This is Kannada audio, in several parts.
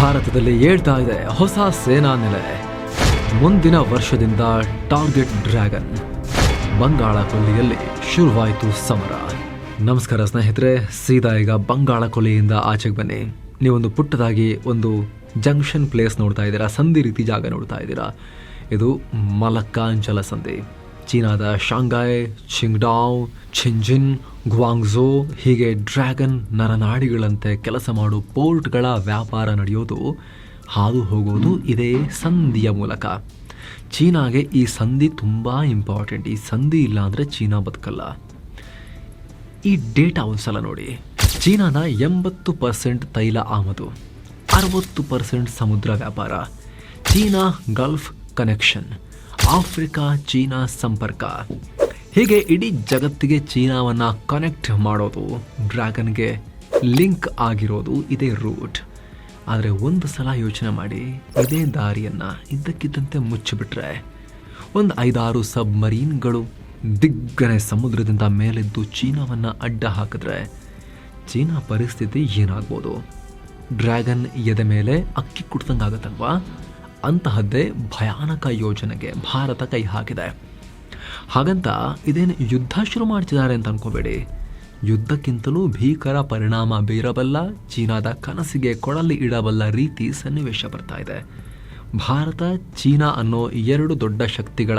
ಭಾರತದಲ್ಲಿ ಹೇಳ್ತಾ ಇದೆ ಹೊಸ ಸೇನಾ ನೆಲೆ. ಮುಂದಿನ ವರ್ಷದಿಂದ ಟಾರ್ಗೆಟ್ ಡ್ರ್ಯಾಗನ್. ಬಂಗಾಳ ಕೊಲ್ಲಿಯಲ್ಲಿ ಶುರುವಾಯಿತು ಸಮರ. ನಮಸ್ಕಾರ ಸ್ನೇಹಿತರೆ, ಸೀದಾ ಈಗ ಬಂಗಾಳ ಕೊಲ್ಲಿಯಿಂದ ಆಚೆಗೆ ಬನ್ನಿ. ನೀವೊಂದು ಪುಟ್ಟದಾಗಿ ಒಂದು ಜಂಕ್ಷನ್ ಪ್ಲೇಸ್ ನೋಡ್ತಾ ಇದ್ದೀರಾ, ಸಂಧಿ ರೀತಿ ಜಾಗ ನೋಡ್ತಾ ಇದ್ದೀರಾ. ಇದು ಮಲಕ್ಕಾಂಚಲ ಸಂಧಿ. ಚೀನಾದ ಶಾಂಘಾಯ್ ಚಿಂಗ್ಡಾವ್ ಚಿಂಜಿನ್ ಗ್ವಾಂಗ್ಝೋ ಹೀಗೆ ಡ್ರ್ಯಾಗನ್ ನರನಾಡಿಗಳಂತೆ ಕೆಲಸ ಮಾಡೋ ಪೋರ್ಟ್ಗಳ ವ್ಯಾಪಾರ ನಡೆಯೋದು, ಹಾದು ಹೋಗೋದು ಇದೇ ಸಂಧಿಯ ಮೂಲಕ. ಚೀನಾಗೆ ಈ ಸಂಧಿ ತುಂಬ ಇಂಪಾರ್ಟೆಂಟ್ ಈ ಸಂಧಿ ಇಲ್ಲ ಅಂದರೆ ಚೀನಾ ಬದುಕಲ್ಲ. ಈ ಡೇಟಾ ಒಂದ್ಸಲ ನೋಡಿ. ಚೀನಾದ ಎಂಬತ್ತು ಪರ್ಸೆಂಟ್ ತೈಲ ಆಮದು, ಅರವತ್ತು ಪರ್ಸೆಂಟ್ ಸಮುದ್ರ ವ್ಯಾಪಾರ. China gulf connection, Africa China ಸಂಪರ್ಕ. ಹೀಗೆ ಇಡೀ ಜಗತ್ತಿಗೆ ಚೀನಾವನ್ನು ಕನೆಕ್ಟ್ ಮಾಡೋದು ಡ್ರ್ಯಾಗನ್ಗೆ ಲಿಂಕ್ ಆಗಿರೋದು ಇದೇ ರೂಟ್ ಆದರೆ ಒಂದು ಸಲ ಯೋಚನೆ ಮಾಡಿ, ಇದೇ ದಾರಿಯನ್ನು ಇದ್ದಕ್ಕಿದ್ದಂತೆ ಮುಚ್ಚಿಬಿಟ್ರೆ, ಒಂದು ಐದಾರು ಸಬ್ಮರೀನ್ಗಳು ದಿಗ್ಗನೆ ಸಮುದ್ರದಿಂದ ಮೇಲೆದ್ದು ಚೀನಾವನ್ನು ಅಡ್ಡ ಹಾಕಿದ್ರೆ, ಚೀನಾ ಪರಿಸ್ಥಿತಿ ಏನಾಗ್ಬೋದು? ಡ್ರ್ಯಾಗನ್ ಎದೆ ಮೇಲೆ ಅಕ್ಕಿ ಕುಡ್ತಂಗಾಗತ್ತಲ್ವಾ ಅಂತಹದ್ದೇ ಭಯಾನಕ ಯೋಜನೆಗೆ ಭಾರತ ಕೈ ಹಾಕಿದೆ. ಹಾಗಂತ ಇದೇನು ಯುದ್ಧ ಶುರು ಮಾಡ್ತಿದ್ದಾರೆ ಅಂತ ಅನ್ಕೋಬೇಡಿ. ಯುದ್ಧಕ್ಕಿಂತಲೂ ಭೀಕರ ಪರಿಣಾಮ ಬೀರಬಲ್ಲ, ಚೀನಾದ ಕನಸಿಗೆ ಕೊಡಲಿ ಇಡಬಲ್ಲ ರೀತಿ ಸನ್ನಿವೇಶ ಬರ್ತಾ ಇದೆ. ಭಾರತ, ಚೀನಾ ಅನ್ನೋ ಎರಡು ದೊಡ್ಡ ಶಕ್ತಿಗಳ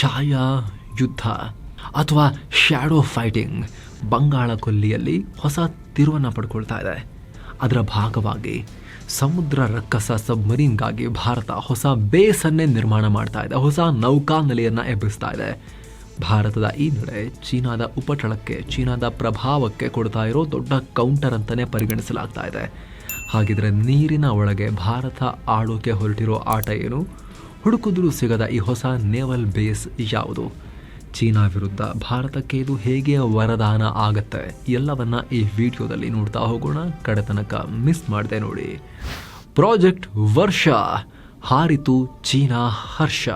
ಛಾಯಾ ಯುದ್ಧ ಅಥವಾ ಶ್ಯಾಡೋ ಫೈಟಿಂಗ್ ಬಂಗಾಳ ಕೊಲ್ಲಿಯಲ್ಲಿ ಹೊಸ ತಿರುವನ್ನು ಪಡ್ಕೊಳ್ತಾ ಇದೆ. ಅದರ ಭಾಗವಾಗಿ ಸಮುದ್ರ ರಕ್ಕಸ ಸಬ್ಮರೀನ್ಗಾಗಿ ಭಾರತ ಹೊಸ ಬೇಸನ್ನೇ ನಿರ್ಮಾಣ ಮಾಡ್ತಾ ಇದೆ, ಹೊಸ ನೌಕಾ ನೆಲೆಯನ್ನು ಎಬ್ಬಿಸ್ತಾ ಇದೆ. ಭಾರತದ ಈ ನಡೆ ಚೀನಾದ ಉಪಟಳಕ್ಕೆ, ಚೀನಾದ ಪ್ರಭಾವಕ್ಕೆ ಕೊಡ್ತಾ ಇರೋ ದೊಡ್ಡ ಕೌಂಟರ್ ಅಂತಲೇ ಪರಿಗಣಿಸಲಾಗ್ತಾ ಇದೆ. ಹಾಗಿದ್ರೆ ನೀರಿನ ಒಳಗೆ ಭಾರತ ಆಡೋಕೆ ಹೊರಟಿರೋ ಆಟ ಏನು? ಹುಡುಕಿದ್ರೂ ಸಿಗದ ಈ ಹೊಸ ನೇವಲ್ ಬೇಸ್ ಯಾವುದು? ಚೀನಾ ವಿರುದ್ಧ ಭಾರತಕ್ಕೆ ಇದು ಹೇಗೆ ವರದಾನ ಆಗತ್ತೆ ಎಲ್ಲವನ್ನ ಈ ವಿಡಿಯೋದಲ್ಲಿ ನೋಡ್ತಾ ಹೋಗೋಣ. ಕಡೆತನಕ ಮಿಸ್ ಮಾಡದೆ ನೋಡಿ. ಪ್ರಾಜೆಕ್ಟ್ ವರ್ಷ, ಹಾರಿತು ಚೀನಾ ಹರ್ಷ.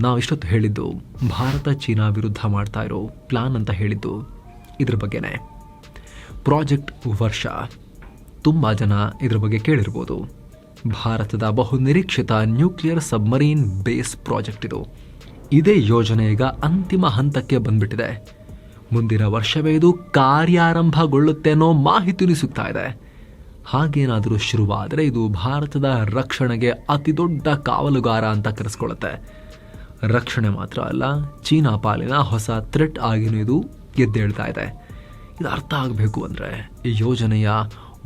ನಾವಿಷ್ಟೊತ್ತು ಹೇಳಿದ್ದು ಭಾರತ ಚೀನಾ ವಿರುದ್ಧ ಮಾಡ್ತಾ ಇರೋ ಪ್ಲಾನ್ ಅಂತ ಹೇಳಿದ್ದು. ಇದ್ರ ಬಗ್ಗೆನೇ. ಪ್ರಾಜೆಕ್ಟ್ ವರ್ಷ, ತುಂಬ ಜನ ಇದ್ರ ಬಗ್ಗೆ ಕೇಳಿರ್ಬೋದು. ಭಾರತದ ಬಹುನಿರೀಕ್ಷಿತ ನ್ಯೂಕ್ಲಿಯರ್ ಸಬ್ಮರೀನ್ ಬೇಸ್ ಪ್ರಾಜೆಕ್ಟ್ ಇದು. ಇದೇ ಯೋಜನೆ ಈಗ ಅಂತಿಮ ಹಂತಕ್ಕೆ ಬಂದ್ಬಿಟ್ಟಿದೆ. ಮುಂದಿನ ವರ್ಷವೇ ಇದು ಕಾರ್ಯಾರಂಭಗೊಳ್ಳುತ್ತೆ ಅನ್ನೋ ಸಿಗ್ತಾ ಇದೆ. ಹಾಗೇನಾದರೂ ಶುರುವಾದರೆ ಇದು ಭಾರತದ ರಕ್ಷಣೆಗೆ ಅತಿ ದೊಡ್ಡ ಕಾವಲುಗಾರ ಅಂತ ಕರೆಸ್ಕೊಳ್ಳುತ್ತೆ. ರಕ್ಷಣೆ ಮಾತ್ರ ಅಲ್ಲ, ಚೀನಾ ಪಾಲಿನ ಹೊಸ ಥ್ರೆಟ್ ಆಗಿನೂ ಇದು ಗೆದ್ದೇಳ್ತಾ ಇದೆ. ಇದು ಅರ್ಥ ಆಗಬೇಕು ಅಂದರೆ ಈ ಯೋಜನೆಯ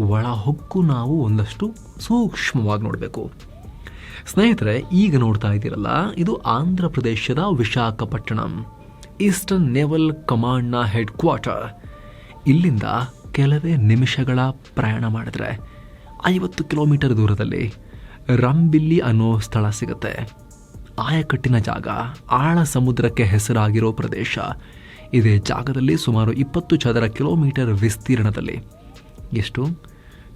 ಒಳಹೊಕ್ಕು ನಾವು ಒಂದಷ್ಟು ಸೂಕ್ಷ್ಮವಾಗಿ ನೋಡಬೇಕು. ಸ್ನೇಹಿತರೆ, ಈಗ ನೋಡ್ತಾ ಇದ್ದೀರಲ್ಲ, ಇದು ಆಂಧ್ರ ಪ್ರದೇಶದ ವಿಶಾಖಪಟ್ಟಣಂ, ಈಸ್ಟರ್ನ್ ನೇವಲ್ ಕಮಾಂಡ್ನ ಹೆಡ್ ಕ್ವಾರ್ಟರ್ ಇಲ್ಲಿಂದ ಕೆಲವೇ ನಿಮಿಷಗಳ ಪ್ರಯಾಣ ಮಾಡಿದ್ರೆ ಐವತ್ತು ಕಿಲೋಮೀಟರ್ ದೂರದಲ್ಲಿ ರಂಬಿಲ್ಲಿ ಅನ್ನೋ ಸ್ಥಳ ಸಿಗುತ್ತೆ. ಆಯಕಟ್ಟಿನ ಜಾಗ, ಆಳ ಸಮುದ್ರಕ್ಕೆ ಹೆಸರಾಗಿರೋ ಪ್ರದೇಶ. ಇದೇ ಜಾಗದಲ್ಲಿ ಸುಮಾರು ಇಪ್ಪತ್ತು ಚದರ ಕಿಲೋಮೀಟರ್ ವಿಸ್ತೀರ್ಣದಲ್ಲಿ. ಎಷ್ಟು?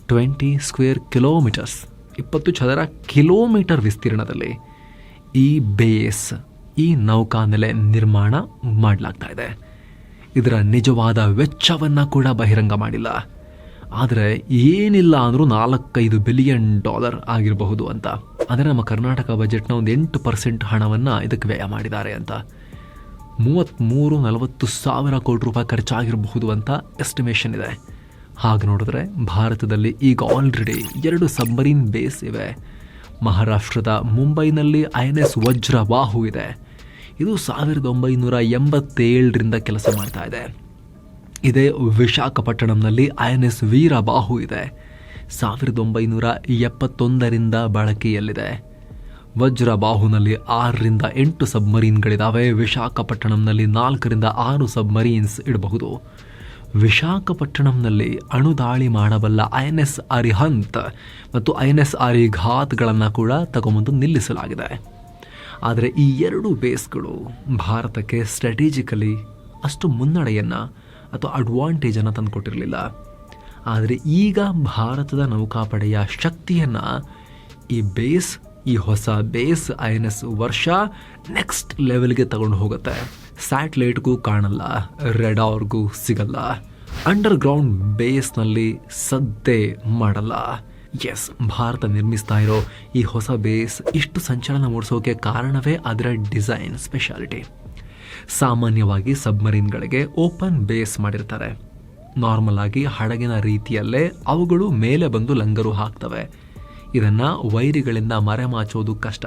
Twenty square kilometres. ಇಪ್ಪತ್ತು ಚದರ ಕಿಲೋಮೀಟರ್ ವಿಸ್ತೀರ್ಣದಲ್ಲಿ ಈ ಬೇಸ್, ಈ ನೌಕಾನೆಲೆ ನಿರ್ಮಾಣ ಮಾಡಲಾಗ್ತಾ ಇದೆ. ಇದರ ನಿಜವಾದ ವೆಚ್ಚವನ್ನು ಕೂಡ ಬಹಿರಂಗ ಮಾಡಿಲ್ಲ. ಆದರೆ ಏನಿಲ್ಲ ಅಂದರೂ ನಾಲ್ಕೈದು ಬಿಲಿಯನ್ ಡಾಲರ್ ಆಗಿರಬಹುದು ಅಂತ. ಅಂದರೆ ನಮ್ಮ ಕರ್ನಾಟಕ ಬಜೆಟ್ನ ಒಂದು ಎಂಟು ಪರ್ಸೆಂಟ್ ಹಣವನ್ನು ಇದಕ್ಕೆ ವ್ಯಯ ಮಾಡಿದ್ದಾರೆ ಅಂತ. ಮೂವತ್ತ್ಮೂರು ನಲವತ್ತು ಸಾವಿರ ಕೋಟಿ ರೂಪಾಯಿ ಖರ್ಚಾಗಿರಬಹುದು ಅಂತ ಎಸ್ಟಿಮೇಷನ್ ಇದೆ. ಹಾಗೆ ನೋಡಿದ್ರೆ ಭಾರತದಲ್ಲಿ ಈಗ ಆಲ್ರೆಡಿ ಎರಡು ಸಬ್ಮರೀನ್ ಬೇಸ್ ಇವೆ. ಮಹಾರಾಷ್ಟ್ರದ ಮುಂಬೈನಲ್ಲಿ ಐ ಎನ್ ಎಸ್ ವಜ್ರಬಾಹು ಇದೆ. ಇದು ಸಾವಿರದ ಒಂಬೈನೂರ ಎಂಬತ್ತೇಳರಿಂದ ಕೆಲಸ ಮಾಡ್ತಾ ಇದೆ. ಇದೇ ವಿಶಾಖಪಟ್ಟಣಂನಲ್ಲಿ ಐ ಎನ್ ಎಸ್ ವೀರಬಾಹು ಇದೆ. ಸಾವಿರದ ಒಂಬೈನೂರ ಎಪ್ಪತ್ತೊಂದರಿಂದ ಬಳಕೆಯಲ್ಲಿದೆ. ವಜ್ರ ಬಾಹುನಲ್ಲಿ ಆರರಿಂದ ಎಂಟು ಸಬ್ಮರೀನ್ಗಳಿದ್ದಾವೆ ವಿಶಾಖಪಟ್ಟಣಂನಲ್ಲಿ ನಾಲ್ಕರಿಂದ ಆರು ಸಬ್ಮರೀನ್ಸ್ ಇಡಬಹುದು. ವಿಶಾಖಪಟ್ಟಣಂನಲ್ಲಿ ಅಣುದಾಳಿ ಮಾಡಬಲ್ಲ ಐ ಎನ್ ಎಸ್ ಅರಿಹಂತ್ ಮತ್ತು ಐ ಎನ್ ಎಸ್ ಅರಿಘಾತ್ಗಳನ್ನು ಕೂಡ ತಗೊಂಬಂದು ನಿಲ್ಲಿಸಲಾಗಿದೆ. ಆದರೆ ಈ ಎರಡು ಬೇಸ್ಗಳು ಭಾರತಕ್ಕೆ ಸ್ಟ್ರಾಟಜಿಕಲಿ ಅಷ್ಟು ಮುನ್ನಡೆಯನ್ನು ಅಥವಾ ಅಡ್ವಾಂಟೇಜನ್ನು ತಂದುಕೊಟ್ಟಿರಲಿಲ್ಲ. ಆದರೆ ಈಗ ಭಾರತದ ನೌಕಾಪಡೆಯ ಶಕ್ತಿಯನ್ನು ಈ ಬೇಸ್, ಈ ಹೊಸ ಬೇಸ್ ಐ ಎನ್ ಎಸ್ ವರ್ಷ ನೆಕ್ಸ್ಟ್ ಲೆವೆಲ್ಗೆ ತಗೊಂಡು ಹೋಗುತ್ತೆ. ಸ್ಯಾಟಲೈಟ್ಗೂ ಕಾಣಲ್ಲ ರೆಡಾರ್ಗೂ ಸಿಗಲ್ಲ. ಅಂಡರ್ ಗ್ರೌಂಡ್ ಬೇಸ್ನಲ್ಲಿ ಸದ್ದೆ ಮಾಡಲ್ಲ. ಎಸ್, ಭಾರತ ನಿರ್ಮಿಸ್ತಾ ಇರೋ ಈ ಹೊಸ ಬೇಸ್ ಇಷ್ಟು ಸಂಚಲನ ಮೂಡಿಸೋಕೆ ಕಾರಣವೇ ಅದರ ಡಿಸೈನ್, ಸ್ಪೆಷಾಲಿಟಿ. ಸಾಮಾನ್ಯವಾಗಿ ಸಬ್ಮರೀನ್ಗಳಿಗೆ ಓಪನ್ ಬೇಸ್ ಮಾಡಿರ್ತಾರೆ. ನಾರ್ಮಲ್ ಆಗಿ ಹಡಗಿನ ರೀತಿಯಲ್ಲೇ ಅವುಗಳು ಮೇಲೆ ಬಂದು ಲಂಗರು ಹಾಕ್ತವೆ. ಇದನ್ನು ವೈರಿಗಳಿಂದ ಮರೆಮಾಚೋದು ಕಷ್ಟ.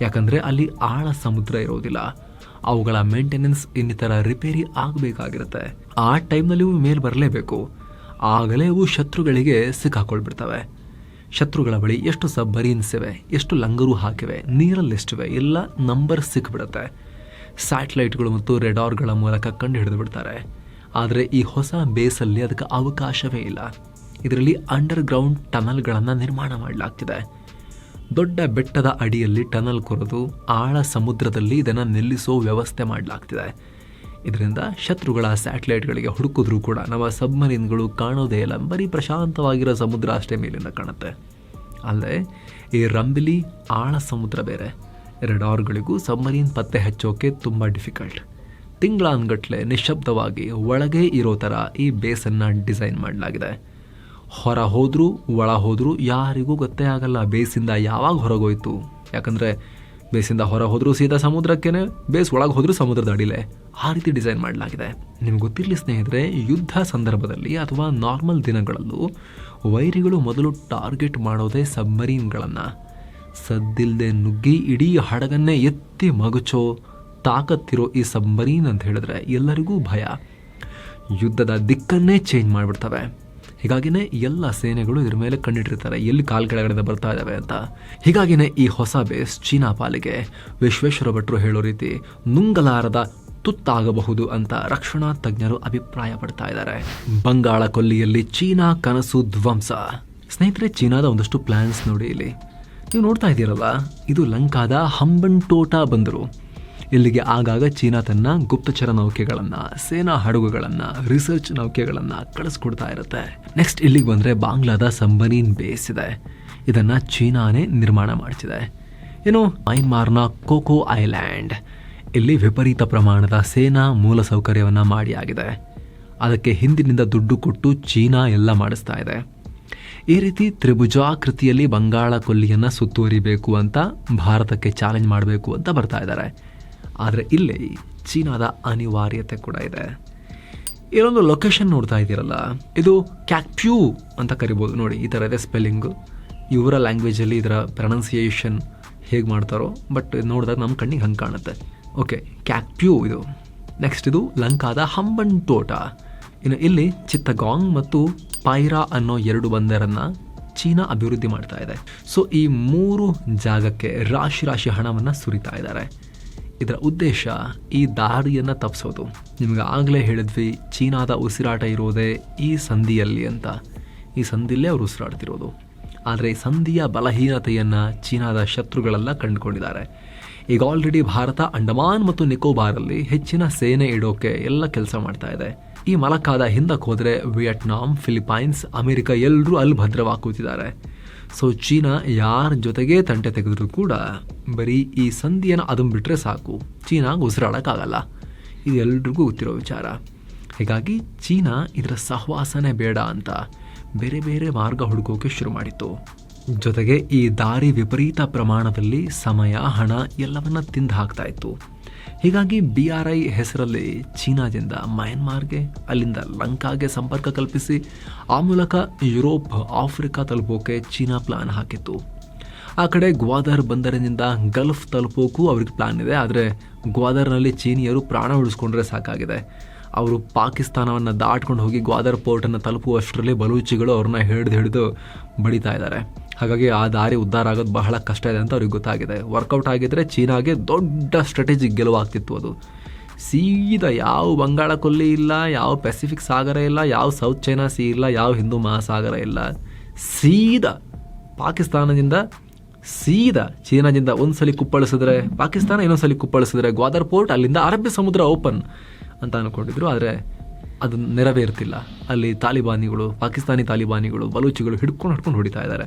ಯಾಕಂದರೆ ಅಲ್ಲಿ ಆಳ ಸಮುದ್ರ ಇರೋದಿಲ್ಲ. ಅವುಗಳ ಮೇಂಟೆನೆನ್ಸ್ ಇನ್ನಿತರ ರಿಪೇರಿ ಆಗಬೇಕಾಗಿರುತ್ತೆ. ಆ ಟೈಮ್ನಲ್ಲಿ ಇವು ಮೇಲೆ ಬರಲೇಬೇಕು. ಆಗಲೇ ಇವು ಶತ್ರುಗಳಿಗೆ ಸಿಕ್ಕಾಕೊಳ್ಬಿಡ್ತವೆ. ಶತ್ರುಗಳ ಬಳಿ ಎಷ್ಟು ಸಬ್ಮರೀನ್ಸ್ ಇವೆ, ಎಷ್ಟು ಲಂಗರು ಹಾಕಿವೆ, ನೀರಲ್ಲಿ ಎಷ್ಟಿವೆ, ಎಲ್ಲ ನಂಬರ್ ಸಿಕ್ಬಿಡುತ್ತೆ. ಸ್ಯಾಟಲೈಟ್ಗಳು ಮತ್ತು ರೆಡಾರ್ಗಳ ಮೂಲಕ ಕಂಡು ಹಿಡಿದು ಬಿಡ್ತಾರೆ ಆದರೆ ಈ ಹೊಸ ಬೇಸಲ್ಲಿ ಅದಕ್ಕೆ ಅವಕಾಶವೇ ಇಲ್ಲ. ಇದರಲ್ಲಿ ಅಂಡರ್ ಗ್ರೌಂಡ್ ಟನಲ್ಗಳನ್ನು ನಿರ್ಮಾಣ ಮಾಡಲಾಗ್ತಿದೆ. ದೊಡ್ಡ ಬೆಟ್ಟದ ಅಡಿಯಲ್ಲಿ ಟನಲ್ ಕೊರೆದು ಆಳ ಸಮುದ್ರದಲ್ಲಿ ಇದನ್ನು ನಿಲ್ಲಿಸೋ ವ್ಯವಸ್ಥೆ ಮಾಡಲಾಗ್ತಿದೆ. ಇದರಿಂದ ಶತ್ರುಗಳ ಸ್ಯಾಟಲೈಟ್ಗಳಿಗೆ ಹುಡುಕಿದ್ರೂ ಕೂಡ ನಮ್ಮ ಸಬ್ಮರೀನ್ಗಳು ಕಾಣೋದೇ ಇಲ್ಲ. ಬರೀ ಪ್ರಶಾಂತವಾಗಿರೋ ಸಮುದ್ರ ಅಷ್ಟೇ ಮೇಲಿಂದ ಕಾಣುತ್ತೆ. ಅಲ್ಲದೆ ಈ ರಂಬಿಲಿ ಆಳ ಸಮುದ್ರ ಬೇರೆ. ರೆಡಾರ್ಗಳಿಗೂ ಸಬ್ಮರೀನ್ ಪತ್ತೆ ಹಚ್ಚೋಕೆ ತುಂಬ ಡಿಫಿಕಲ್ಟ್. ತಿಂಗಳಾನ್ಗಟ್ಲೆ ನಿಶ್ಶಬ್ದವಾಗಿ ಒಳಗೆ ಇರೋ ಥರ ಈ ಬೇಸನ್ನು ಡಿಸೈನ್ ಮಾಡಲಾಗಿದೆ. ಹೊರ ಹೋದರೂ, ಒಳ ಹೋದರೂ ಯಾರಿಗೂ ಗೊತ್ತೇ ಆಗಲ್ಲ ಬೇಸಿಂದ ಯಾವಾಗ ಹೊರಗೋಯ್ತು. ಯಾಕಂದರೆ ಬೇಸಿಂದ ಹೊರ ಹೋದರೂ ಸೀದಾ ಸಮುದ್ರಕ್ಕೇನೆ, ಬೇಸ್ ಒಳಗೆ ಹೋದರೂ ಸಮುದ್ರದ ಅಡಿಲೆ. ಆ ರೀತಿ ಡಿಸೈನ್ ಮಾಡಲಾಗಿದೆ. ನಿಮ್ಗೆ ಗೊತ್ತಿರಲಿ ಸ್ನೇಹಿತರೆ, ಯುದ್ಧ ಸಂದರ್ಭದಲ್ಲಿ ಅಥವಾ ನಾರ್ಮಲ್ ದಿನಗಳಲ್ಲೂ ವೈರಿಗಳು ಮೊದಲು ಟಾರ್ಗೆಟ್ ಮಾಡೋದೇ ಸಬ್ಮರೀನ್ಗಳನ್ನು. ಸದ್ದಿಲ್ಲದೆ ನುಗ್ಗಿ ಇಡೀ ಹಡಗನ್ನೇ ಎತ್ತಿ ಮಗುಚೋ ತಾಕತ್ತಿರೋ ಈ ಸಬ್ಮರೀನ್ ಅಂತ ಹೇಳಿದ್ರೆ ಎಲ್ಲರಿಗೂ ಭಯ. ಯುದ್ಧದ ದಿಕ್ಕನ್ನೇ ಚೇಂಜ್ ಮಾಡಿಬಿಡ್ತವೆ. ಹೀಗಾಗಿನೇ ಎಲ್ಲ ಸೇನೆಗಳು ಇದ್ರ ಮೇಲೆ ಕಂಡಿಟ್ಟಿರ್ತಾರೆ ಎಲ್ಲಿ ಕಾಲ್ ಕೆಳಗಡೆ ಬರ್ತಾ ಇದ್ದಾವೆ ಅಂತ. ಹೀಗಾಗಿನೇ ಈ ಹೊಸ ಬೇಸ್ ಚೀನಾ ಪಾಲಿಗೆ ವಿಶ್ವೇಶ್ವರ ಭಟ್ರು ಹೇಳೋ ರೀತಿ ನುಂಗಲಾರದ ತುತ್ತಾಗಬಹುದು ಅಂತ ರಕ್ಷಣಾ ತಜ್ಞರು ಅಭಿಪ್ರಾಯ ಪಡ್ತಾ ಇದ್ದಾರೆ. ಬಂಗಾಳ ಕೊಲ್ಲಿಯಲ್ಲಿ ಚೀನಾ ಕನಸು ಧ್ವಂಸ. ಸ್ನೇಹಿತರೆ, ಚೀನಾದ ಒಂದಷ್ಟು ಪ್ಲಾನ್ಸ್ ನೋಡಿ ಇಲ್ಲಿ. ನೀವು ನೋಡ್ತಾ ಇದ್ದೀರಲ್ಲ ಇದು ಲಂಕಾದ ಹಂಬಂಟೋಟ ಬಂದರು. ಇಲ್ಲಿಗೆ ಆಗಾಗ ಚೀನಾ ತನ್ನ ಗುಪ್ತಚರ ನೌಕೆಗಳನ್ನು, ಸೇನಾ ಹಡಗುಗಳನ್ನು ರಿಸರ್ಚ್ ನೌಕೆಗಳನ್ನು ಕಳಿಸ್ಕೊಡ್ತಾ ಇರುತ್ತೆ. ನೆಕ್ಸ್ಟ್ ಇಲ್ಲಿಗೆ ಬಂದರೆ ಬಾಂಗ್ಲಾದ ಸಂಬನೀನ್ ಬೇಸ್ ಇದೆ. ಇದನ್ನು ಚೀನಾನೇ ನಿರ್ಮಾಣ ಮಾಡಿಸಿದೆ ಏನು ಮೈನ್ಮಾರ್ನ ಕೋಕೋ ಐಲ್ಯಾಂಡ್. ಇಲ್ಲಿ ವಿಪರೀತ ಪ್ರಮಾಣದ ಸೇನಾ ಮೂಲಸೌಕರ್ಯವನ್ನು ಮಾಡಿ ಆಗಿದೆ. ಅದಕ್ಕೆ ಹಿಂದಿನಿಂದ ದುಡ್ಡು ಕೊಟ್ಟು ಚೀನಾ ಎಲ್ಲ ಮಾಡಿಸ್ತಾ ಇದೆ. ಈ ರೀತಿ ತ್ರಿಭುಜಾಕೃತಿಯಲ್ಲಿ ಬಂಗಾಳ ಕೊಲ್ಲಿಯನ್ನು ಸುತ್ತುವರಿಬೇಕು ಅಂತ ಭಾರತಕ್ಕೆ ಚಾಲೆಂಜ್ ಮಾಡಬೇಕು ಅಂತ ಬರ್ತಾ ಇದ್ದಾರೆ. ಆದರೆ ಇಲ್ಲಿ ಚೀನಾದ ಅನಿವಾರ್ಯತೆ ಕೂಡ ಇದೆ. ಇಲ್ಲೊಂದು ಲೊಕೇಶನ್ ನೋಡ್ತಾ ಇದ್ದೀರಲ್ಲ, ಇದು ಕ್ಯಾಕ್ಪ್ಯೂ ಅಂತ ಕರಿಬೋದು ನೋಡಿ, ಈ ಥರ ಇದೆ ಸ್ಪೆಲ್ಲಿಂಗು ಇವರ ಲ್ಯಾಂಗ್ವೇಜಲ್ಲಿ ಇದರ ಪ್ರೊನೌನ್ಸಿಯೇಷನ್ ಹೇಗೆ ಮಾಡ್ತಾರೋ ಬಟ್ ನೋಡಿದಾಗ ನಮ್ಮ ಕಣ್ಣಿಗೆ ಹಂಗೆ ಕಾಣುತ್ತೆ. ಓಕೆ ಕ್ಯಾಕ್ಪ್ಯೂ ಇದು. ನೆಕ್ಸ್ಟ್ ಇದು ಲಂಕಾದ ಹಂಬನ್ ತೋಟ ಇನ್ನು ಇಲ್ಲಿ ಚಿತ್ತಗಾಂಗ್ ಮತ್ತು ಪೈರಾ ಅನ್ನೋ ಎರಡು ಬಂದರನ್ನು ಚೀನಾ ಅಭಿವೃದ್ಧಿ ಮಾಡ್ತಾ ಇದೆ. ಸೊ ಈ ಮೂರು ಜಾಗಕ್ಕೆ ರಾಶಿ ರಾಶಿ ಹಣವನ್ನು ಸುರಿತಾ ಇದ್ದಾರೆ. ಇದರ ಉದ್ದೇಶ ಈ ದಾರಿಯನ್ನು ತಪ್ಪಿಸೋದು ನಿಮ್ಗೆ ಆಗಲೇ ಹೇಳಿದ್ವಿ, ಚೀನಾದ ಉಸಿರಾಟ ಇರೋದೇ ಈ ಸಂಧಿಯಲ್ಲಿ ಅಂತ. ಈ ಸಂಧಿಯಲ್ಲೇ ಅವರು ಉಸಿರಾಡ್ತಿರೋದು. ಆದರೆ ಈ ಸಂಧಿಯ ಬಲಹೀನತೆಯನ್ನು ಚೀನಾದ ಶತ್ರುಗಳೆಲ್ಲ ಕಂಡುಕೊಂಡಿದ್ದಾರೆ. ಈಗ ಆಲ್ರೆಡಿ ಭಾರತ, ಅಂಡಮಾನ್ ಮತ್ತು ನಿಕೋಬಾರಲ್ಲಿ ಹೆಚ್ಚಿನ ಸೇನೆ ಇಡೋಕೆ ಎಲ್ಲ ಕೆಲಸ ಮಾಡ್ತಾ ಇದೆ. ಈ ಮಲಕಾದ ಹಿಂದಕ್ಕೆ ಹೋದರೆ ವಿಯೆಟ್ನಾಂ ಫಿಲಿಪೈನ್ಸ್ ಅಮೆರಿಕ ಎಲ್ಲರೂ ಅಲ್ಲಿ ಭದ್ರವಾಗಿ ಕೂತಿದ್ದಾರೆ. ಸೊ ಚೀನಾ ಯಾರ ಜೊತೆಗೆ ತಂಟೆ ತೆಗೆದ್ರು ಕೂಡ ಬರೀ ಈ ಸಂಧಿಯನ್ನು ಅದನ್ನು ಬಿಟ್ಟರೆ ಸಾಕು. ಚೀನಾ ಉಸಿರಾಡೋಕ್ಕಾಗಲ್ಲ. ಇದು ಎಲ್ರಿಗೂ ಗೊತ್ತಿರೋ ವಿಚಾರ. ಹೀಗಾಗಿ ಚೀನಾ ಇದರ ಸಹವಾಸನೇ ಬೇಡ ಅಂತ ಬೇರೆ ಬೇರೆ ಮಾರ್ಗ ಹುಡುಕೋಕೆ ಶುರು ಮಾಡಿತ್ತು. ಜೊತೆಗೆ ಈ ದಾರಿ ವಿಪರೀತ ಪ್ರಮಾಣದಲ್ಲಿ ಸಮಯ, ಹಣ ಎಲ್ಲವನ್ನ ತಿಂದು ಹಾಕ್ತಾ ಇತ್ತು. ಹೀಗಾಗಿ ಬಿ ಆರ್ ಐ ಹೆಸರಲ್ಲಿ ಚೀನಾದಿಂದ ಮಯನ್ಮಾರ್ಗೆ, ಅಲ್ಲಿಂದ ಲಂಕಾಗೆ ಸಂಪರ್ಕ ಕಲ್ಪಿಸಿ ಆ ಮೂಲಕ ಯುರೋಪ್, ಆಫ್ರಿಕಾ ತಲುಪೋಕೆ ಚೀನಾ ಪ್ಲಾನ್ ಹಾಕಿತ್ತು. ಆ ಕಡೆ ಗ್ವಾದರ್ ಬಂದರಿನಿಂದ ಗಲ್ಫ್ ತಲುಪೋಕ್ಕೂ ಅವ್ರಿಗೆ ಪ್ಲಾನ್ ಇದೆ, ಆದರೆ ಗ್ವಾದರ್ನಲ್ಲಿ ಚೀನಿಯರು ಪ್ರಾಣ ಉಳಿಸ್ಕೊಂಡ್ರೆ ಸಾಕಾಗಿದೆ. ಅವರು ಪಾಕಿಸ್ತಾನವನ್ನು ದಾಟ್ಕೊಂಡು ಹೋಗಿ ಗ್ವಾದರ್ ಪೋರ್ಟನ್ನು ತಲುಪುವಷ್ಟರಲ್ಲಿ ಬಲೂಚಿಗಳು ಅವ್ರನ್ನ ಹಿಡಿದು ಹಿಡಿದು ಬಡಿತಾ ಇದ್ದಾರೆ. ಹಾಗಾಗಿ ಆ ದಾರಿ ಉದ್ಧಾರ ಆಗೋದು ಬಹಳ ಕಷ್ಟ ಇದೆ ಅಂತ ಅವ್ರಿಗೆ ಗೊತ್ತಾಗಿದೆ. ವರ್ಕೌಟ್ ಆಗಿದ್ರೆ ಚೀನಾಗೆ ದೊಡ್ಡ ಸ್ಟ್ರಾಟಜಿಕ್ ಗೆಲುವಾಗ್ತಿತ್ತು ಅದು. ಸೀದಾ ಯಾವ ಬಂಗಾಳ ಕೊಲ್ಲಿ ಇಲ್ಲ, ಯಾವ ಪೆಸಿಫಿಕ್ ಸಾಗರ ಇಲ್ಲ, ಯಾವ ಸೌತ್ ಚೈನಾ ಸೀ ಇಲ್ಲ, ಯಾವ ಹಿಂದೂ ಮಹಾಸಾಗರ ಇಲ್ಲ. ಸೀದಾ ಪಾಕಿಸ್ತಾನದಿಂದ, ಸೀದಾ ಚೀನಾದಿಂದ ಒಂದ್ಸಲಿ ಕುಪ್ಪಳಿಸಿದ್ರೆ, ಪಾಕಿಸ್ತಾನ ಇನ್ನೊಂದ್ಸಲಿ ಕುಪ್ಪಳಿಸಿದ್ರೆ ಗ್ವಾದರ್ ಪೋರ್ಟ್ ಅಲ್ಲಿಂದ ಅರಬ್ಬಿ ಸಮುದ್ರ ಓಪನ್ ಅಂತ ಅಂದ್ಕೊಂಡಿದ್ರು ಆದರೆ ಅದು ನೆರವೇರ್ತಿಲ್ಲ. ಅಲ್ಲಿ ತಾಲಿಬಾನಿಗಳು, ಪಾಕಿಸ್ತಾನಿ ತಾಲಿಬಾನಿಗಳು, ಬಲೂಚಿಗಳು ಹಿಡ್ಕೊಂಡು ಹಿಡ್ಕೊಂಡು ಹೊಡಿತಾ ಇದ್ದಾರೆ.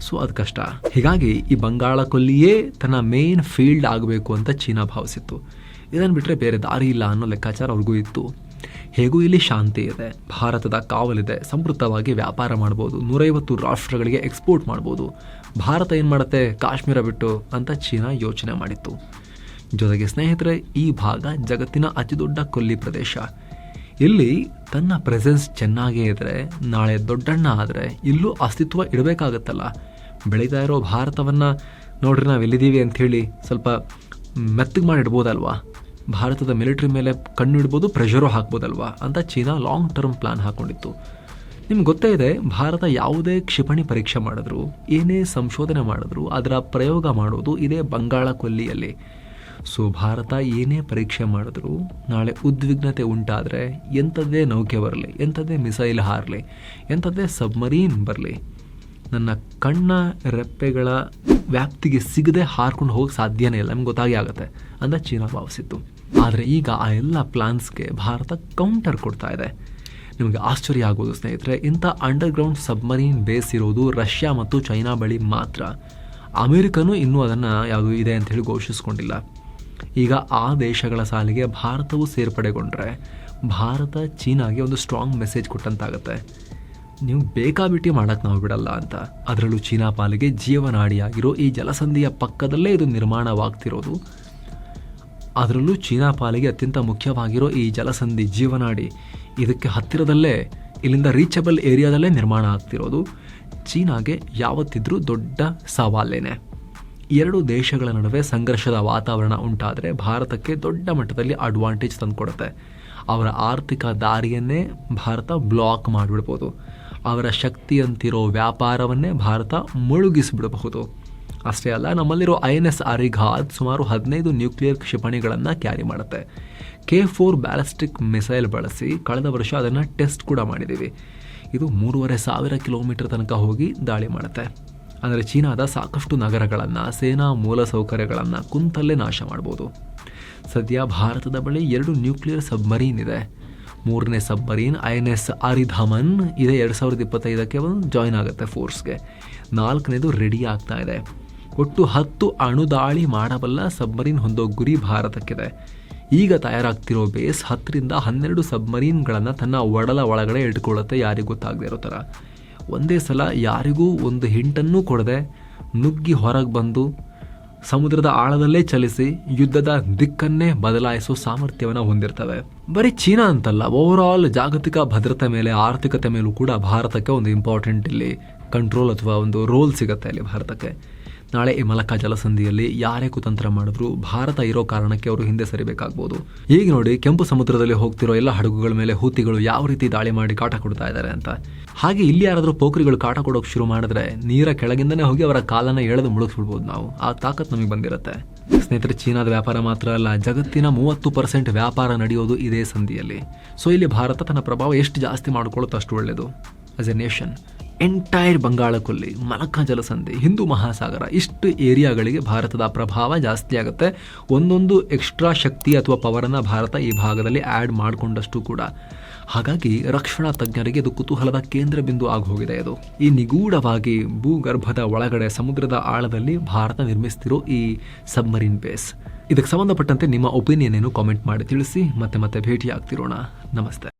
ಸೊ, ಅದು ಕಷ್ಟ. ಹೀಗಾಗಿ ಈ ಬಂಗಾಳ ಕೊಲ್ಲಿಯೇ ತನ್ನ ಮೇನ್ ಫೀಲ್ಡ್ ಆಗಬೇಕು ಅಂತ ಚೀನಾ ಭಾವಿಸಿತ್ತು. ಇದನ್ನು ಬಿಟ್ಟರೆ ಬೇರೆ ದಾರಿ ಇಲ್ಲ ಅನ್ನೋ ಲೆಕ್ಕಾಚಾರ ಅವ್ರಿಗೂ ಇತ್ತು. ಹೇಗೂ ಇಲ್ಲಿ ಶಾಂತಿ ಇದೆ, ಭಾರತದ ಕಾವಲಿದೆ, ಸಮೃದ್ಧವಾಗಿ ವ್ಯಾಪಾರ ಮಾಡ್ಬೋದು, ನೂರೈವತ್ತು ರಾಷ್ಟ್ರಗಳಿಗೆ ಎಕ್ಸ್ಪೋರ್ಟ್ ಮಾಡ್ಬೋದು. ಭಾರತ ಏನು ಮಾಡುತ್ತೆ? ಕಾಶ್ಮೀರ ಬಿಟ್ಟು ಅಂತ ಚೀನಾ ಯೋಚನೆ ಮಾಡಿತ್ತು. ಜೊತೆಗೆ ಸ್ನೇಹಿತರೆ, ಈ ಭಾಗ ಜಗತ್ತಿನ ಅತಿದೊಡ್ಡ ಕೊಲ್ಲಿ ಪ್ರದೇಶ. ಇಲ್ಲಿ ತನ್ನ ಪ್ರೆಸೆನ್ಸ್ ಚೆನ್ನಾಗೇ ಇದ್ದರೆ ನಾಳೆ ದೊಡ್ಡಣ್ಣ ಆದರೆ ಇಲ್ಲೂ ಅಸ್ತಿತ್ವ ಇಡಬೇಕಾಗತ್ತಲ್ಲ. ಬೆಳೀತಾ ಇರೋ ಭಾರತವನ್ನು ನೋಡ್ರಿ ನಾವು ಎಲ್ಲಿದ್ದೀವಿ ಅಂಥೇಳಿ ಸ್ವಲ್ಪ ಮೆತ್ತಗೆ ಮಾಡಿಡ್ಬೋದಲ್ವಾ? ಭಾರತದ ಮಿಲಿಟ್ರಿ ಮೇಲೆ ಕಣ್ಣು ಇಡ್ಬೋದು ಪ್ರೆಷರು ಹಾಕ್ಬೋದಲ್ವಾ ಅಂತ ಚೀನಾ ಲಾಂಗ್ ಟರ್ಮ್ ಪ್ಲಾನ್ ಹಾಕ್ಕೊಂಡಿತ್ತು ನಿಮ್ಗೆ ಗೊತ್ತೇ ಇದೆ, ಭಾರತ ಯಾವುದೇ ಕ್ಷಿಪಣಿ ಪರೀಕ್ಷೆ ಮಾಡಿದ್ರು, ಏನೇ ಸಂಶೋಧನೆ ಮಾಡಿದ್ರು, ಅದರ ಪ್ರಯೋಗ ಮಾಡೋದು ಇದೇ ಬಂಗಾಳ ಕೊಲ್ಲಿಯಲ್ಲಿ. ಸೊ ಭಾರತ ಏನೇ ಪರೀಕ್ಷೆ ಮಾಡಿದ್ರು ನಾಳೆ ಉದ್ವಿಗ್ನತೆ ಉಂಟಾದರೆ ಎಂಥದ್ದೇ ನೌಕೆ ಬರಲಿ, ಎಂಥದ್ದೇ ಮಿಸೈಲ್ ಹಾರಲಿ, ಎಂಥದ್ದೇ ಸಬ್ಮರೀನ್ ಬರಲಿ, ನನ್ನ ಕಣ್ಣ ರೆಪ್ಪೆಗಳ ವ್ಯಾಪ್ತಿಗೆ ಸಿಗದೆ ಹಾರ್ಕೊಂಡು ಹೋಗಿ ಸಾಧ್ಯನೇ ಇಲ್ಲ. ನಮ್ಗೆ ಗೊತ್ತಾಗಿ ಆಗುತ್ತೆ. ಅಂತ ಚೀನಾ ಭಾವಿಸಿತ್ತು. ಆದರೆ ಈಗ ಆ ಎಲ್ಲ ಪ್ಲಾನ್ಸ್ಗೆ ಭಾರತ ಕೌಂಟರ್ ಕೊಡ್ತಾ ಇದೆ. ನಿಮಗೆ ಆಶ್ಚರ್ಯ ಆಗೋದು ಸ್ನೇಹಿತರೆ, ಇಂಥ ಅಂಡರ್ಗ್ರೌಂಡ್ ಸಬ್ಮರೀನ್ ಬೇಸ್ ಇರೋದು ರಷ್ಯಾ ಮತ್ತು ಚೈನಾ ಬಳಿ ಮಾತ್ರ. ಅಮೆರಿಕನೂ ಇನ್ನೂ ಅದನ್ನು ಯಾವುದು ಇದೆ ಅಂತ ಹೇಳಿ ಘೋಷಿಸ್ಕೊಂಡಿಲ್ಲ. ಈಗ ಆ ದೇಶಗಳ ಸಾಲಿಗೆ ಭಾರತವು ಸೇರ್ಪಡೆಗೊಂಡ್ರೆ ಭಾರತ ಚೀನಾಗೆ ಒಂದು ಸ್ಟ್ರಾಂಗ್ ಮೆಸೇಜ್ ಕೊಟ್ಟಂತಾಗುತ್ತೆ. ನೀವು ಬೇಕಾಬಿಟ್ಟಿ ಮಾಡೋಕ್ಕೆ ನಾವು ಬಿಡಲ್ಲ ಅಂತ. ಅದರಲ್ಲೂ ಚೀನಾ ಪಾಲಿಗೆ ಜೀವನಾಡಿಯಾಗಿರೋ ಈ ಜಲಸಂಧಿಯ ಪಕ್ಕದಲ್ಲೇ ಇದು ನಿರ್ಮಾಣವಾಗ್ತಿರೋದು. ಅದರಲ್ಲೂ ಚೀನಾ ಪಾಲಿಗೆ ಅತ್ಯಂತ ಮುಖ್ಯವಾಗಿರೋ ಈ ಜಲಸಂಧಿ ಜೀವನಾಡಿ ಇದಕ್ಕೆ ಹತ್ತಿರದಲ್ಲೇ, ಇಲ್ಲಿಂದ ರೀಚಬಲ್ ಏರಿಯಾದಲ್ಲೇ ನಿರ್ಮಾಣ ಆಗ್ತಿರೋದು. ಚೀನಾಗೆ ಯಾವತ್ತಿದ್ರೂ ದೊಡ್ಡ ಸವಾಲೇನೆ. ಎರಡು ದೇಶಗಳ ನಡುವೆ ಸಂಘರ್ಷದ ವಾತಾವರಣ ಉಂಟಾದರೆ ಭಾರತಕ್ಕೆ ದೊಡ್ಡ ಮಟ್ಟದಲ್ಲಿ ಅಡ್ವಾಂಟೇಜ್ ತಂದುಕೊಡುತ್ತೆ. ಅವರ ಆರ್ಥಿಕ ದಾರಿಯನ್ನೇ ಭಾರತ ಬ್ಲಾಕ್ ಮಾಡಿಬಿಡ್ಬೋದು. ಅವರ ಶಕ್ತಿಯಂತಿರೋ ವ್ಯಾಪಾರವನ್ನೇ ಭಾರತ ಮುಳುಗಿಸಿಬಿಡಬಹುದು. ಅಷ್ಟೇ ಅಲ್ಲ, ನಮ್ಮಲ್ಲಿರೋ ಐ ಎನ್ ಎಸ್ ಅರಿಘಾತ್ ಸುಮಾರು ಹದಿನೈದು ನ್ಯೂಕ್ಲಿಯರ್ ಕ್ಷಿಪಣಿಗಳನ್ನು ಕ್ಯಾರಿ ಮಾಡುತ್ತೆ. ಕೆ ಫೋರ್ ಬ್ಯಾಲಿಸ್ಟಿಕ್ ಮಿಸೈಲ್ ಬಳಸಿ ಕಳೆದ ವರ್ಷ ಅದನ್ನು ಟೆಸ್ಟ್ ಕೂಡ ಮಾಡಿದ್ದೀವಿ ಇದು ಮೂರುವರೆ ಸಾವಿರ ಕಿಲೋಮೀಟರ್ ತನಕ ಹೋಗಿ ದಾಳಿ ಮಾಡುತ್ತೆ. ಅಂದರೆ ಚೀನಾದ ಸಾಕಷ್ಟು ನಗರಗಳನ್ನು, ಸೇನಾ ಮೂಲಸೌಕರ್ಯಗಳನ್ನು ಕುಂತಲ್ಲೇ ನಾಶ ಮಾಡ್ಬೋದು. ಸದ್ಯ ಭಾರತದ ಬಳಿ ಎರಡು ನ್ಯೂಕ್ಲಿಯರ್ ಸಬ್ಮರೀನ್ ಇದೆ. ಮೂರನೇ submarine I N S Aridhaman ಇದೆ ಎರಡು ಸಾವಿರದ ಇಪ್ಪತ್ತೈದಕ್ಕೆ ಒಂದು ಜಾಯ್ನ್ ಆಗುತ್ತೆ ಫೋರ್ಸ್ಗೆ ನಾಲ್ಕನೇದು ರೆಡಿ ಆಗ್ತಾ ಇದೆ. ಒಟ್ಟು ಹತ್ತು ಅಣುದಾಳಿ ಮಾಡಬಲ್ಲ ಸಬ್ಮರೀನ್ ಹೊಂದೋ ಗುರಿ ಭಾರತಕ್ಕಿದೆ. ಈಗ ತಯಾರಾಗ್ತಿರೋ ಬೇಸ್ ಹತ್ತರಿಂದ ಹನ್ನೆರಡು ಸಬ್ಮರೀನ್ಗಳನ್ನು ತನ್ನ ಒಡಲ ಒಳಗಡೆ ಇಟ್ಕೊಳ್ಳುತ್ತೆ ಯಾರಿಗೂ ಗೊತ್ತಾಗದೇ ಇರೋ ಥರ. ಒಂದೇ ಸಲ ಯಾರಿಗೂ ಒಂದು ಹಿಂಟನ್ನು ಕೊಡದೆ ನುಗ್ಗಿ ಹೊರಗೆ ಬಂದು ಸಮುದ್ರದ ಆಳದಲ್ಲೇ ಚಲಿಸಿ ಯುದ್ಧದ ದಿಕ್ಕನ್ನೇ ಬದಲಾಯಿಸುವ ಸಾಮರ್ಥ್ಯವನ್ನು ಹೊಂದಿರ್ತವೆ. ಬರೀ ಚೀನಾ ಅಂತಲ್ಲ ಓವರ್ ಆಲ್ ಜಾಗತಿಕ ಭದ್ರತೆ ಮೇಲೆ, ಆರ್ಥಿಕತೆ ಮೇಲೂ ಕೂಡ ಭಾರತಕ್ಕೆ ಒಂದು ಇಂಪಾರ್ಟೆಂಟ್ ಇಲ್ಲಿ ಕಂಟ್ರೋಲ್ ಅಥವಾ ಒಂದು ರೋಲ್ ಸಿಗುತ್ತೆ ಇಲ್ಲಿ ಭಾರತಕ್ಕೆ. ನಾಳೆ ಈ ಮಲಕ ಜಲಸಂಧಿಯಲ್ಲಿ ಯಾರೇ ಕುತಂತ್ರ ಮಾಡಿದ್ರು ಭಾರತ ಇರೋ ಕಾರಣಕ್ಕೆ ಅವರು ಹಿಂದೆ ಸರಿಬೇಕಾಗ್ಬೋದು. ಈಗ ನೋಡಿ ಕೆಂಪು ಸಮುದ್ರದಲ್ಲಿ ಹೋಗ್ತಿರೋ ಎಲ್ಲ ಹಡಗುಗಳ ಮೇಲೆ ಹೂತಿಗಳು ಯಾವ ರೀತಿ ದಾಳಿ ಮಾಡಿ ಕಾಟ ಕೊಡ್ತಾ ಇದ್ದಾರೆ ಅಂತ. ಹಾಗೆ ಇಲ್ಲಿ ಯಾರಾದರೂ ಪೋಖರಿಗಳು ಕಾಟ ಕೊಡೋಕೆ ಶುರು ಮಾಡಿದ್ರೆ ನೀರ ಕೆಳಗಿಂದನೇ ಹೋಗಿ ಅವರ ಕಾಲನ್ನು ಎಳೆದು ಮುಳುಗಿಸ್ಬಿಡ್ಬೋದು ನಾವು. ಆ ತಾಕತ್ ನಮಗೆ ಬಂದಿರುತ್ತೆ. ಸ್ನೇಹಿತರೆ, ಚೀನಾದ ವ್ಯಾಪಾರ ಮಾತ್ರ ಅಲ್ಲ, ಜಗತ್ತಿನ ಮೂವತ್ತು ಪರ್ಸೆಂಟ್ ವ್ಯಾಪಾರ ನಡೆಯೋದು ಇದೇ ಸಂಧಿಯಲ್ಲಿ. ಸೊ, ಇಲ್ಲಿ ಭಾರತ ತನ್ನ ಪ್ರಭಾವ ಎಷ್ಟು ಜಾಸ್ತಿ ಮಾಡ್ಕೊಳ್ಳುತ್ತೆ ಅಷ್ಟು ಒಳ್ಳೆಯದು ಆಸ್ ಎ ನೇಷನ್ ಎಂಟೈರ್ ಬಂಗಾಳಕೊಲ್ಲಿ ಕೊಲ್ಲಿ ಮಲಕ್ಕ ಜಲಸಂಧಿ, ಹಿಂದೂ ಮಹಾಸಾಗರ, ಇಷ್ಟು ಏರಿಯಾಗಳಿಗೆ ಭಾರತದ ಪ್ರಭಾವ ಜಾಸ್ತಿ ಆಗುತ್ತೆ. ಒಂದೊಂದು ಎಕ್ಸ್ಟ್ರಾ ಶಕ್ತಿ ಅಥವಾ ಪವರನ್ನು ಭಾರತ ಈ ಭಾಗದಲ್ಲಿ ಆ್ಯಡ್ ಮಾಡಿಕೊಂಡಷ್ಟು ಕೂಡ. ಹಾಗಾಗಿ ರಕ್ಷಣಾ ತಜ್ಞರಿಗೆ ಇದು ಕುತೂಹಲದ ಕೇಂದ್ರ ಬಿಂದು ಆಗೋಗಿದೆ ಇದು ಈ ನಿಗೂಢವಾಗಿ ಭೂಗರ್ಭದ ಒಳಗಡೆ ಸಮುದ್ರದ ಆಳದಲ್ಲಿ ಭಾರತ ನಿರ್ಮಿಸ್ತಿರೋ ಈ ಸಬ್ಮರೀನ್ ಬೇಸ್ ಇದಕ್ಕೆ ಸಂಬಂಧಪಟ್ಟಂತೆ ನಿಮ್ಮ ಒಪಿನಿಯನ್ ಏನು ಕಾಮೆಂಟ್ ಮಾಡಿ ತಿಳಿಸಿ, ಮತ್ತೆ ಮತ್ತೆ ಭೇಟಿಯಾಗ್ತಿರೋಣ. ನಮಸ್ತೆ.